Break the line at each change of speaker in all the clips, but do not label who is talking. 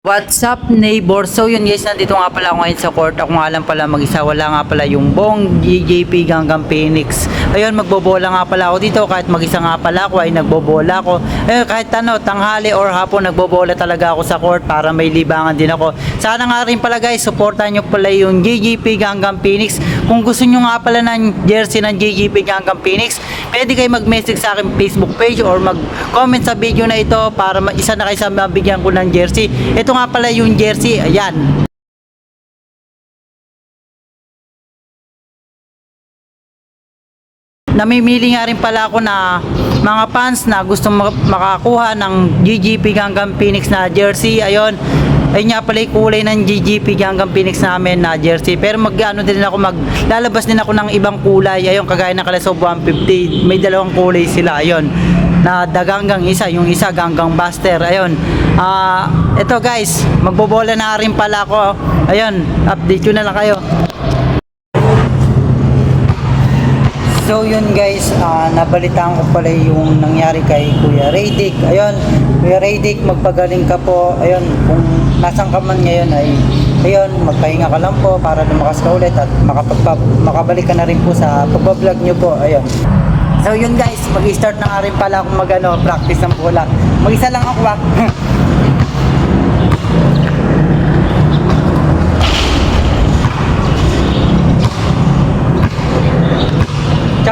What's up neighbor? So yun guys, nandito nga pala ako ngayon sa court. Ako nga lang pala mag-isa. Wala nga pala yung Bong, GJP, Ganggang Phoenix. Ayun, magbobola nga pala ako dito. Kahit mag-isa nga pala ako ay nagbobola ako. Eh, kahit ano, tanghali or hapon, nagbobola talaga ako sa court para may libangan din ako. Sana nga rin pala guys, supportan nyo pala yung GJP Ganggang Phoenix. Kung gusto nyo nga pala ng jersey ng GJP Ganggang Phoenix, pwede kayo mag-message sa akin Facebook page or mag-comment sa video na ito para isa na kayo sa mabigyan ko ng jersey. Ito nga pala yung jersey, ayan. Namimili nga rin pala ako na mga fans na gustong mak- makakuha ng GGP Ganggang Phoenix na jersey. Ayun, ayun nga pala yung kulay ng GGP Ganggang Phoenix namin na jersey. Pero mag ano din ako, maglalabas din ako ng ibang kulay. Ayun, kagaya ng Kalasob 150. May dalawang kulay sila. Ayun, na daganggang isa, yung isa ganggang buster. Ayun, ah, ito guys, magbobola na rin pala ako. Ayun, update ko na lang kayo. So yun guys, ah, nabalitaan ko pala yung nangyari kay Kuya Raydick. Ayun, Kuya Raydick, magpagaling ka po. Ayun, kung nasan ka man ngayon ay ayun, magpahinga ka lang po para lumakas ka ulit at makapagpa, makabalik ka na rin po sa pagbablog nyo po. Ayun. So yun guys, mag-start na nga rin pala akong mag ano, practice ng bola. Mag-isa lang ako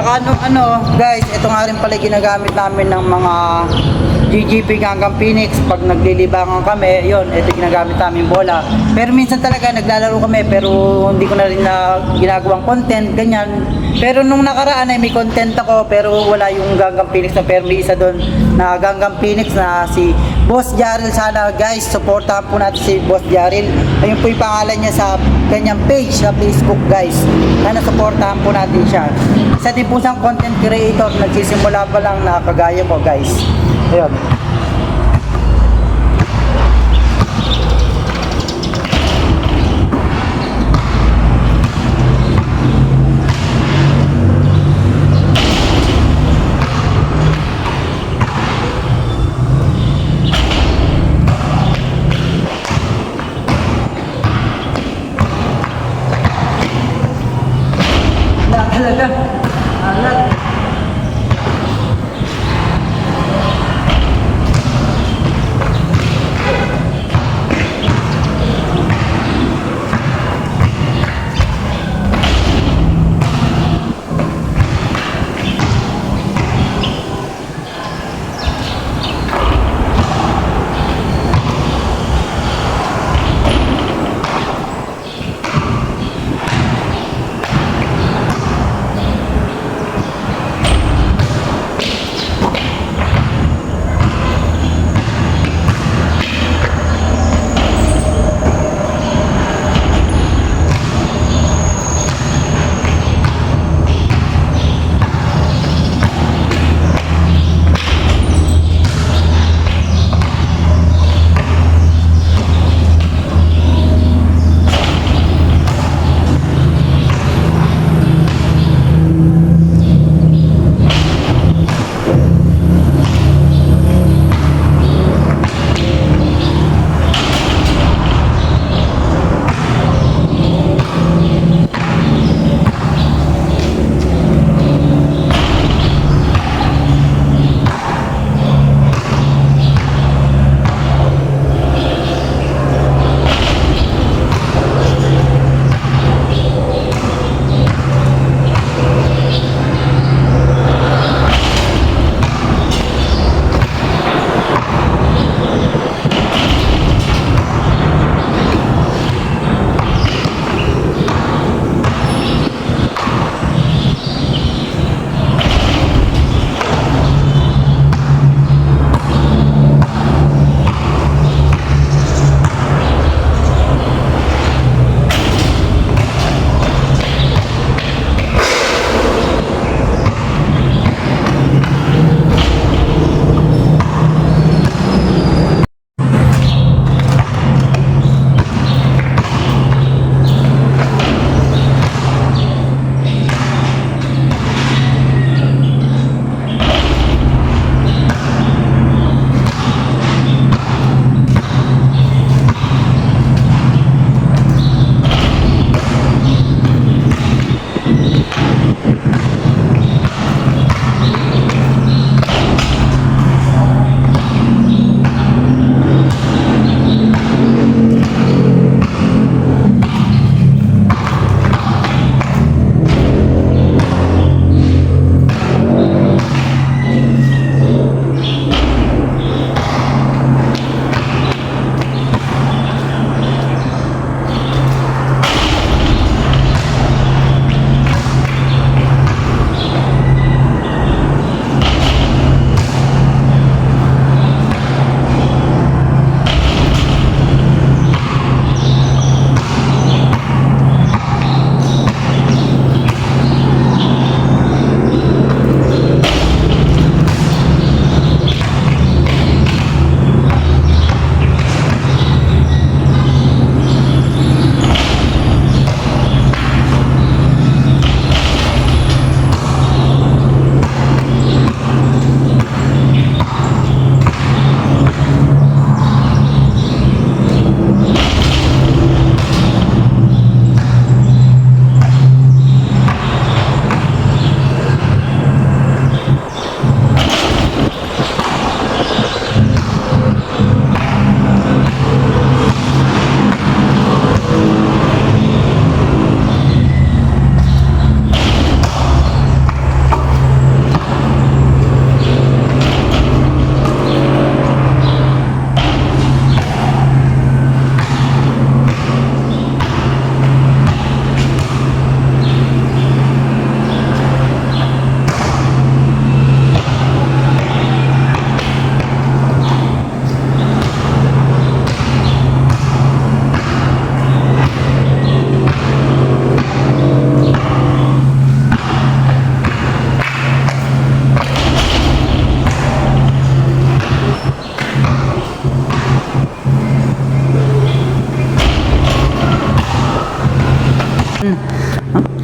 ah. Tsaka ano, ano, guys, ito nga rin pala ginagamit namin ng mga GGP Ganggang Phoenix pag naglilibangan kami, yon ito ginagamit namin bola. Pero minsan talaga naglalaro kami pero hindi ko na rin na ginagawang content, ganyan. Pero nung nakaraan ay may content ako pero wala yung Ganggang Phoenix na pero may isa doon na Ganggang Phoenix na si Boss Jaril sana guys, supportahan po natin si Boss Jaril. Ayun po yung pangalan niya sa kanyang page sa Facebook guys. Sana supportahan po natin siya. Po siyang content creator, nagsisimula pa lang na kagaya ko guys. Ayun.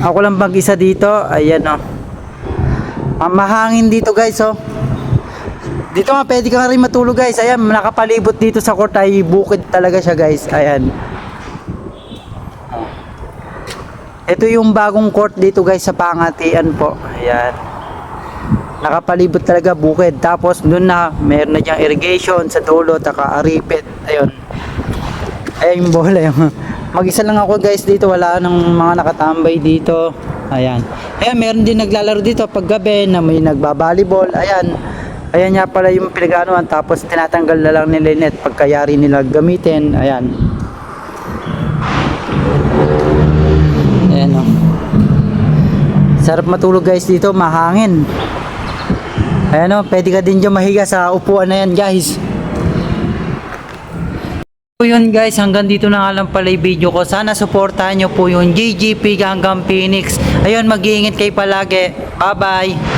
Ako lang mag-isa dito. Ayan oh. Ah, mahangin dito guys oh. Dito nga pwede ka rin matulog guys. Ayan, nakapalibot dito sa court ay bukid talaga siya guys. Ayan. Ito yung bagong court dito guys sa Pangatian po. Ayan. Nakapalibot talaga bukid. Tapos doon na meron na diyang irrigation sa dulo taka aripit. Ayun. Ayun yung bola yung Mag-isa lang ako guys dito. Wala nang mga nakatambay dito. Ayan. Ayan, meron din naglalaro dito pag gabi na may nagbabalibol. Ayan. Ayan nga pala yung pinaganoan tapos tinatanggal na lang nila net pagkayari nila gamitin. Ayan. Ayan o. Sarap matulog guys dito, mahangin. Ayan o, pwede ka din dyan mahiga sa upuan na yan guys. So yun guys, hanggang dito na lang pala yung video ko. Sana suportahan nyo po yung GGP hanggang Phoenix. Ayun, mag-iingat kayo palagi. Bye bye!